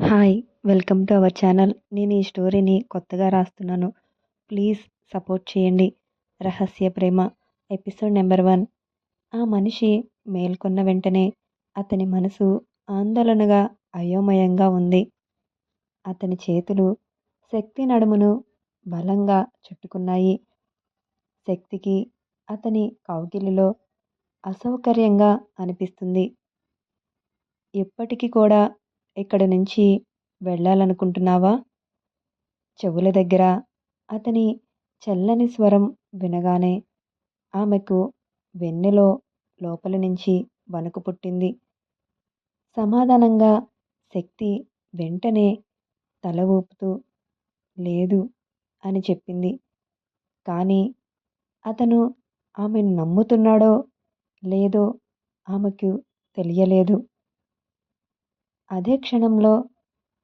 Hi welcome to our channel నేను ఈ స్టోరీని కొత్తగా రాస్తున్నాను. ప్లీజ్ సపోర్ట్ చేయండి. రహస్య ప్రేమ ఎపిసోడ్ నెంబర్ వన్ ఆ మనిషి మేల్కొన్న వెంటనే అతని మనసు ఆందోళనగా అయోమయంగా ఉంది. అతని చేతులు శక్తి నడుమును బలంగా చుట్టుకున్నాయి. శక్తికి అతని కౌగిలిలో అసౌకర్యంగా అనిపిస్తుంది. ఇప్పటికీ కూడా ఇక్కడి నుంచి వెళ్ళాలనుకుంటున్నావా? చెవుల దగ్గర అతని చల్లని స్వరం వినగానే ఆమెకు వెన్నెలో లోపల నుంచి వణుకు పుట్టింది. సమాధానంగా శక్తి వెంటనే తల ఊపుతూ లేదు అని చెప్పింది. కానీ అతను ఆమెను నమ్ముతున్నాడో లేదో ఆమెకు తెలియలేదు. అదే క్షణంలో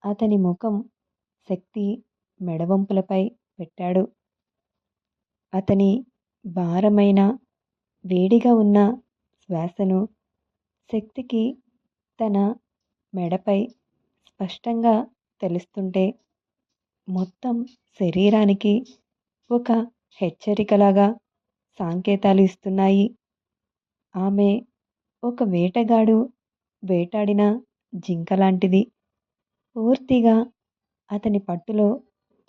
అతని ముఖం శక్తి మెడవంపులపై పెట్టాడు. అతని భారమైన వేడిగా ఉన్న శ్వాసను శక్తికి తన మెడపై స్పష్టంగా తెలుస్తుంటే మొత్తం శరీరానికి ఒక హెచ్చరికలాగా సంకేతాలు ఇస్తున్నాయి. ఆమె ఒక వేటగాడు వేటాడిన జింక లాంటిది. పూర్తిగా అతని పట్టులో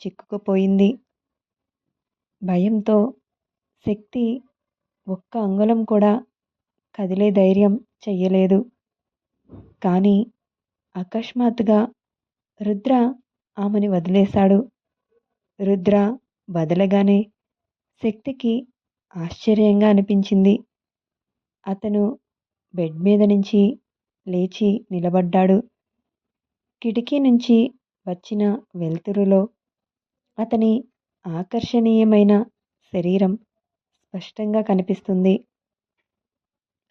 చిక్కుకుపోయింది. భయంతో శక్తి ఒక్క అంగుళం కూడా కదిలే ధైర్యం చెయ్యలేదు. కానీ అకస్మాత్తుగా రుద్ర ఆమెని వదిలేశాడు. రుద్ర వదలగానే శక్తికి ఆశ్చర్యంగా అనిపించింది. అతను బెడ్ మీద నుంచి లేచి నిలబడ్డాడు. కిటికీ నుంచి వచ్చిన వెలుతురులో అతని ఆకర్షణీయమైన శరీరం స్పష్టంగా కనిపిస్తుంది.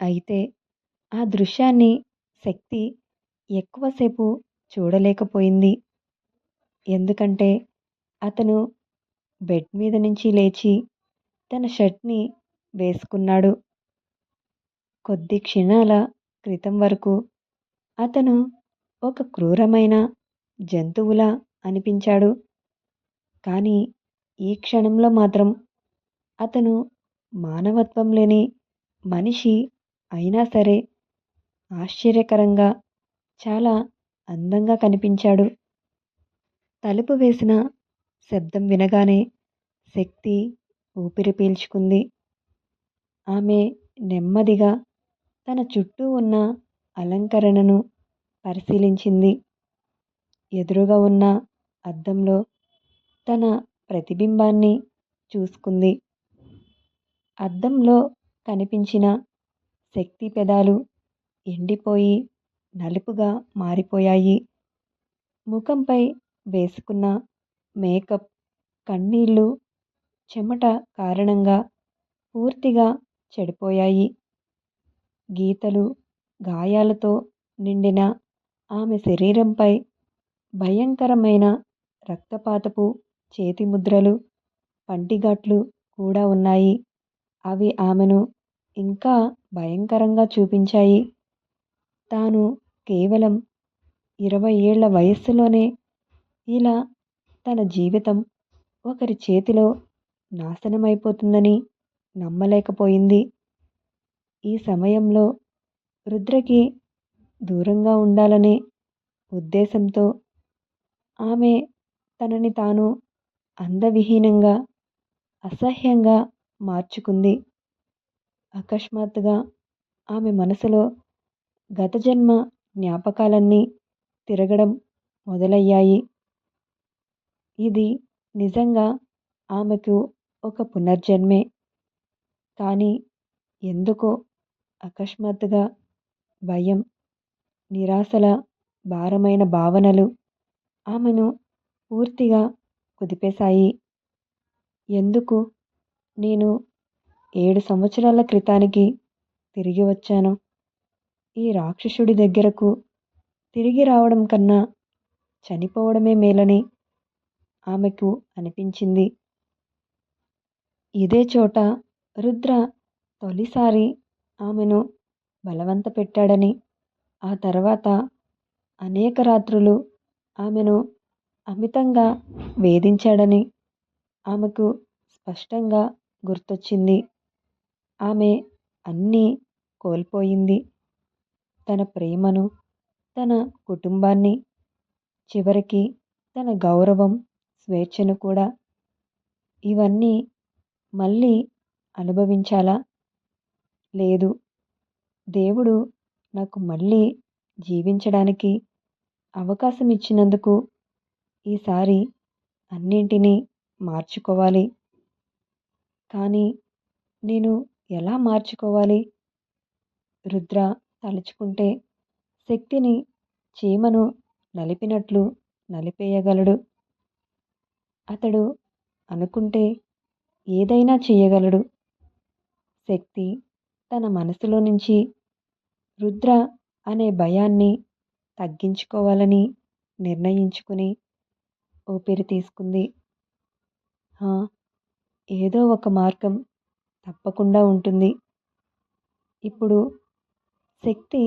అయితే ఆ దృశ్యాన్ని శక్తి ఎక్కువసేపు చూడలేకపోయింది. ఎందుకంటే అతను బెడ్ మీద నుంచి లేచి తన షర్ట్ని వేసుకున్నాడు. కొద్ది క్షణాల క్రితం వరకు అతను ఒక క్రూరమైన జంతువులా అనిపించాడు. కానీ ఈ క్షణంలో మాత్రం అతను మానవత్వం లేని మనిషి అయినా సరే ఆశ్చర్యకరంగా చాలా అందంగా కనిపించాడు. తలుపు వేసిన శబ్దం వినగానే శక్తి ఊపిరి పీల్చుకుంది. ఆమె నెమ్మదిగా తన చుట్టూ ఉన్న అలంకరణను పరిశీలించింది. ఎదురుగా ఉన్న అద్దంలో తన ప్రతిబింబాన్ని చూసుకుంది. అద్దంలో కనిపించిన శక్తి పెదాలు ఎండిపోయి నలుపుగా మారిపోయాయి. ముఖంపై వేసుకున్న మేకప్ కన్నీళ్ళు చెమట కారణంగా పూర్తిగా చెడిపోయాయి. గీతలు గాయాలతో నిండిన ఆమె శరీరంపై భయంకరమైన రక్తపాతపు చేతిముద్రలు పంటిగాట్లు కూడా ఉన్నాయి. అవి ఆమెను ఇంకా భయంకరంగా చూపించాయి. తాను కేవలం ఇరవై ఏళ్ళ వయస్సులోనే ఇలా తన జీవితం ఒకరి చేతిలో నాశనమైపోతుందని నమ్మలేకపోయింది. ఈ సమయంలో రుద్రకి దూరంగా ఉండాలనే ఉద్దేశంతో ఆమె తనని తాను అందవిహీనంగా అసహ్యంగా మార్చుకుంది. అకస్మాత్తుగా ఆమె మనసులో గత జన్మ జ్ఞాపకాలన్నీ తిరగడం మొదలయ్యాయి. ఇది నిజంగా ఆమెకు ఒక పునర్జన్మే. కానీ ఎందుకో అకస్మాత్తుగా భయం నిరాశల భారమైన భావనలు ఆమెను పూర్తిగా కుదిపేశాయి. ఎందుకు? నేను ఏడు సంవత్సరాల క్రితానికి తిరిగి వచ్చాను. ఈ రాక్షసుడి దగ్గరకు తిరిగి రావడం కన్నా చనిపోవడమే మేలని ఆమెకు అనిపించింది. ఇదే చోట రుద్ర తొలిసారి ఆమెను బలవంత పెట్టాడని ఆ తర్వాత అనేక రాత్రులు ఆమెను అమితంగా వేధించాడని ఆమెకు స్పష్టంగా గుర్తొచ్చింది. ఆమె అన్నీ కోల్పోయింది. తన ప్రేమను తన కుటుంబాన్ని చివరికి తన గౌరవం స్వేచ్ఛను కూడా ఇవన్నీ మళ్ళీ అనుభవించాలా? లేదు. దేవుడు నాకు మళ్ళీ జీవించడానికి అవకాశం ఇచ్చినందుకు ఈసారి అన్నింటినీ మార్చుకోవాలి. కానీ నేను ఎలా మార్చుకోవాలి? రుద్ర తలుచుకుంటే శక్తిని చీమను నలిపినట్లు నలిపేయగలడు. అతడు అనుకుంటే ఏదైనా చేయగలడు. శక్తి తన మనసులో నుంచి రుద్ర అనే భయాన్ని తగ్గించుకోవాలని నిర్ణయించుకుని ఊపిరి తీసుకుంది. ఏదో ఒక మార్గం తప్పకుండా ఉంటుంది. ఇప్పుడు శక్తి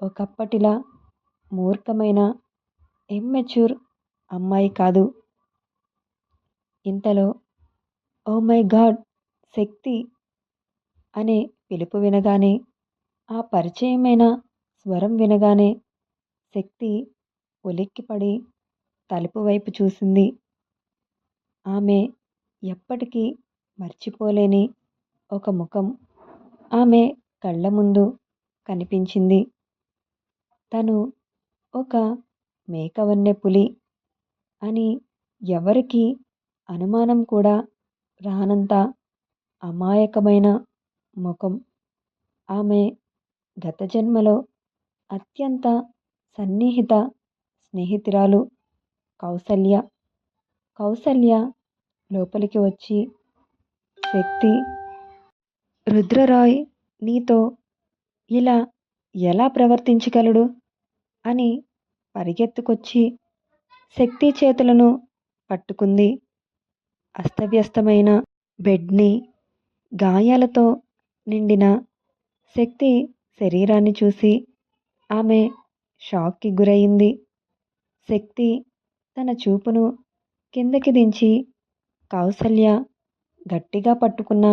ఒకప్పటిలా మూర్ఖమైన ఎమ్మెచ్యూర్ అమ్మాయి కాదు. ఇంతలో ఓ మై గాడ్ శక్తి అనే పిలుపు వినగానే ఆ పరిచయమైన? స్వరం వినగానే శక్తి ఉలిక్కిపడి తలుపు వైపు చూసింది. ఆమె ఎప్పటికీ మర్చిపోలేని ఒక ముఖం ఆమె కళ్ళ ముందు కనిపించింది. తను ఒక మేకవన్నె పులి అని ఎవరికి అనుమానం కూడా రానంత అమాయకమైన ముఖం. ఆమె గత జన్మలో అత్యంత సన్నిహిత స్నేహితురాలు కౌసల్య. కౌసల్య లోపలికి వచ్చి శక్తి రుద్రరాయ్ నీతో ఇలా ఎలా ప్రవర్తించగలడు అని పరిగెత్తుకొచ్చి శక్తి చేతులను పట్టుకుంది. అస్తవ్యస్తమైన బెడ్ని గాయాలతో నిండిన శక్తి శరీరాన్ని చూసి ఆమె షాక్కి గురయింది శక్తి తన చూపును కిందకి దించి కౌసల్య గట్టిగా పట్టుకున్న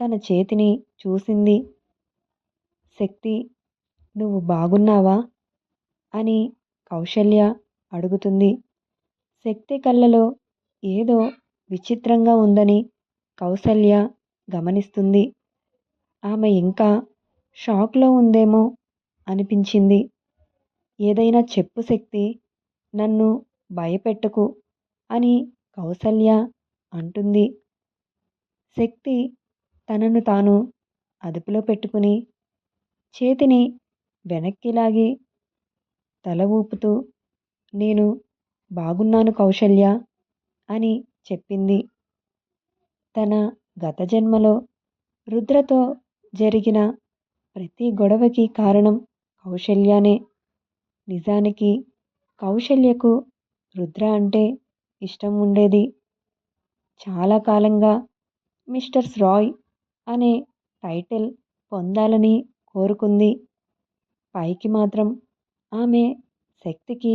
తన చేతిని చూసింది. శక్తి నువ్వు బాగున్నావా? అని కౌశల్య అడుగుతుంది. శక్తి కళ్ళలో ఏదో విచిత్రంగా ఉందని కౌసల్య గమనిస్తుంది. ఆమె ఇంకా షాక్లో ఉందేమో అనిపించింది. ఏదైనా చెప్పు శక్తి నన్ను భయపెట్టకు అని కౌసల్య అంటుంది. శక్తి తనను తాను అదుపులో పెట్టుకుని చేతిని వెనక్కి లాగి తల ఊపుతూ నేను బాగున్నాను కౌశల్య అని చెప్పింది. తన గత జన్మలో రుద్రతో జరిగిన ప్రతి గొడవకి కారణం కౌశల్యానే. నిజానికి కౌశల్యకు రుద్ర అంటే ఇష్టం ఉండేది. చాలా కాలంగా మిస్టర్స్ రాయ్ అనే టైటిల్ పొందాలని కోరుకుంది. పైకి మాత్రం ఆమె శక్తికి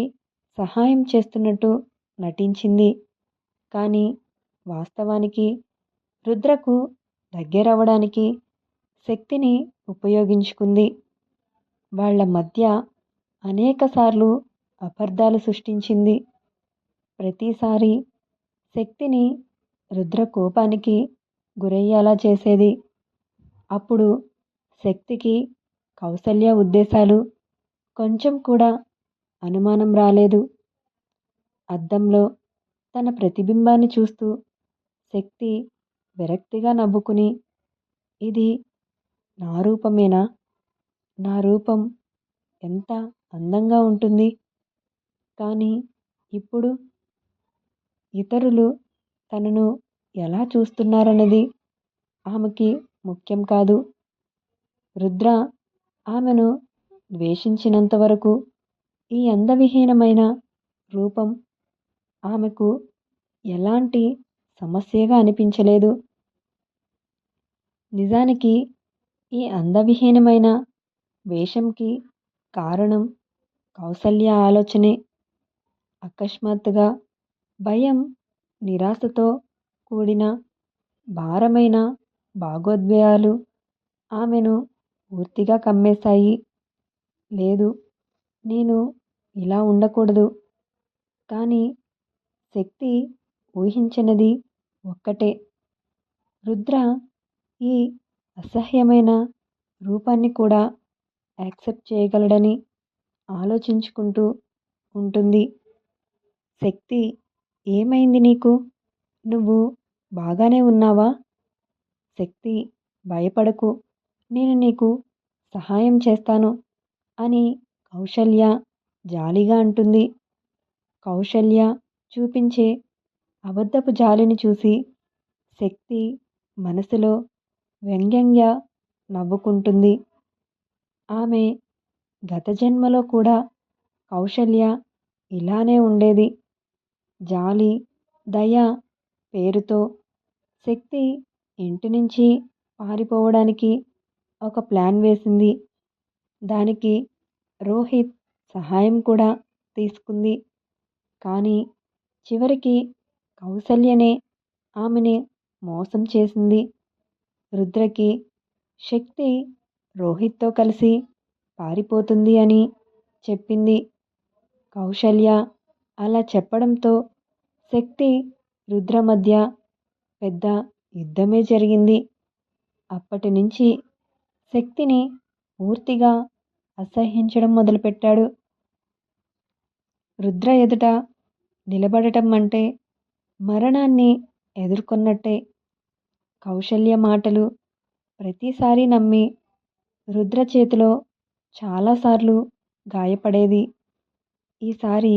సహాయం చేస్తున్నట్టు నటించింది. కానీ వాస్తవానికి రుద్రకు దగ్గరవ్వడానికి శక్తిని ఉపయోగించుకుంది. వాళ్ళ మధ్య అనేకసార్లు అబద్ధాలు సృష్టించింది. ప్రతిసారి శక్తిని రుద్ర కోపానికి గురయ్యేలా చేసేది. అప్పుడు శక్తికి కౌసల్య ఉద్దేశాలు. కొంచెం కూడా అనుమానం రాలేదు. అద్దంలో తన ప్రతిబింబాన్ని చూస్తూ శక్తి విరక్తిగా నవ్వుకుని ఇది నా రూపమేనా? నా రూపం ఎంత అందంగా ఉంటుంది. కానీ ఇప్పుడు ఇతరులు తనను ఎలా చూస్తున్నారన్నది ఆమెకి ముఖ్యం కాదు. రుద్ర ఆమెను ద్వేషించినంత వరకు ఈ అందవిహీనమైన రూపం ఆమెకు ఎలాంటి సమస్యగా అనిపించలేదు. నిజానికి ఈ అందవిహీనమైన వేషంకి కారణం కౌసల్య ఆలోచనే. అకస్మాత్తుగా భయం నిరాశతో కూడిన భారమైన భాగోద్వేగాలు ఆమెను పూర్తిగా కమ్మేశాయి. లేదు నేను ఇలా ఉండకూడదు. కానీ శక్తి ఊహించినది ఒక్కటే. రుద్ర ఈ అసహ్యమైన రూపాన్ని కూడా యాక్సెప్ట్ చేయగలడని ఆలోచించుకుంటూ ఉంటుంది. శక్తి ఏమైంది నీకు? నువ్వు బాగానే ఉన్నావా? శక్తి భయపడకు. నేను నీకు సహాయం చేస్తాను అని కౌశల్య జాలిగా అంటుంది. కౌశల్య చూపించే అబద్ధపు జాలిని చూసి శక్తి మనసులో వ్యంగ్యంగా నవ్వుకుంటుంది. ఆమె గత జన్మలో కూడా కౌశల్య ఇలానే ఉండేది. జాలి దయ పేరుతో శక్తి ఇంటి నుంచి పారిపోవడానికి ఒక ప్లాన్ వేసింది. దానికి రోహిత్ సహాయం కూడా తీసుకుంది. కానీ చివరికి కౌసల్యనే ఆమెని మోసం చేసింది. రుద్రకి శక్తి రోహిత్తో కలిసి పారిపోతుంది అని చెప్పింది. కౌశల్య అలా చెప్పడంతో శక్తి రుద్ర మధ్య పెద్ద యుద్ధమే జరిగింది. అప్పటి నుంచి శక్తిని పూర్తిగా అసహ్యించడం మొదలుపెట్టాడు. రుద్ర ఎదుట నిలబడటం అంటే మరణాన్ని ఎదుర్కొన్నట్టే కౌశల్య మాటలు ప్రతిసారి నమ్మి రుద్ర చేతిలో చాలాసార్లు గాయపడేది. ఈసారి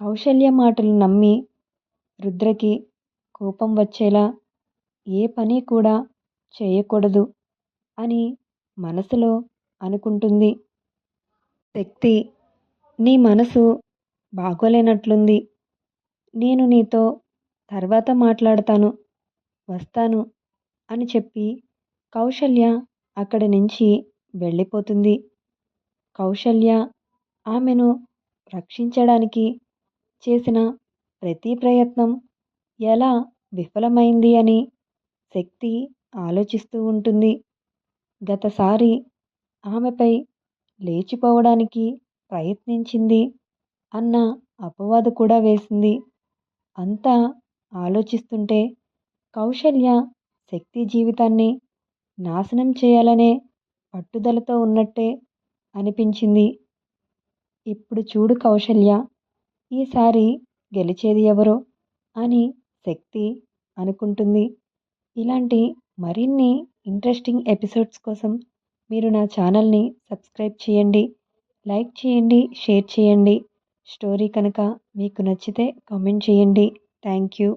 కౌశల్య మాటలు నమ్మి రుద్రకి కోపం వచ్చేలా ఏ పని కూడా చేయకూడదు అని మనసులో అనుకుంటుంది. శక్తి నీ మనసు బాగోలేనట్లుంది. నేను నీతో తర్వాత మాట్లాడతాను. వస్తాను అని చెప్పి కౌశల్య అక్కడి నుంచి వెళ్ళిపోతుంది. కౌశల్య ఆమెను రక్షించడానికి చేసిన ప్రతి ప్రయత్నం ఎలా విఫలమైంది అని శక్తి ఆలోచిస్తూ ఉంటుంది. గతసారి ఆమెపై లేచిపోవడానికి ప్రయత్నించింది అన్న అపవాదు కూడా వేసింది. అంతా ఆలోచిస్తుంటే కౌశల్య శక్తి జీవితాన్ని నాశనం చేయాలనే పట్టుదలతో ఉన్నట్టే అనిపించింది. ఇప్పుడు చూడు కౌశల్య ఈసారి గెలిచేది ఎవరో అని శక్తి అనుకుంటుంది. ఇలాంటి మరిన్ని ఇంట్రెస్టింగ్ ఎపిసోడ్స్ కోసం మీరు నా ఛానల్ని సబ్స్క్రైబ్ చేయండి లైక్ చేయండి షేర్ చేయండి. స్టోరీ కనుక మీకు నచ్చితే కామెంట్ చేయండి. Thank you.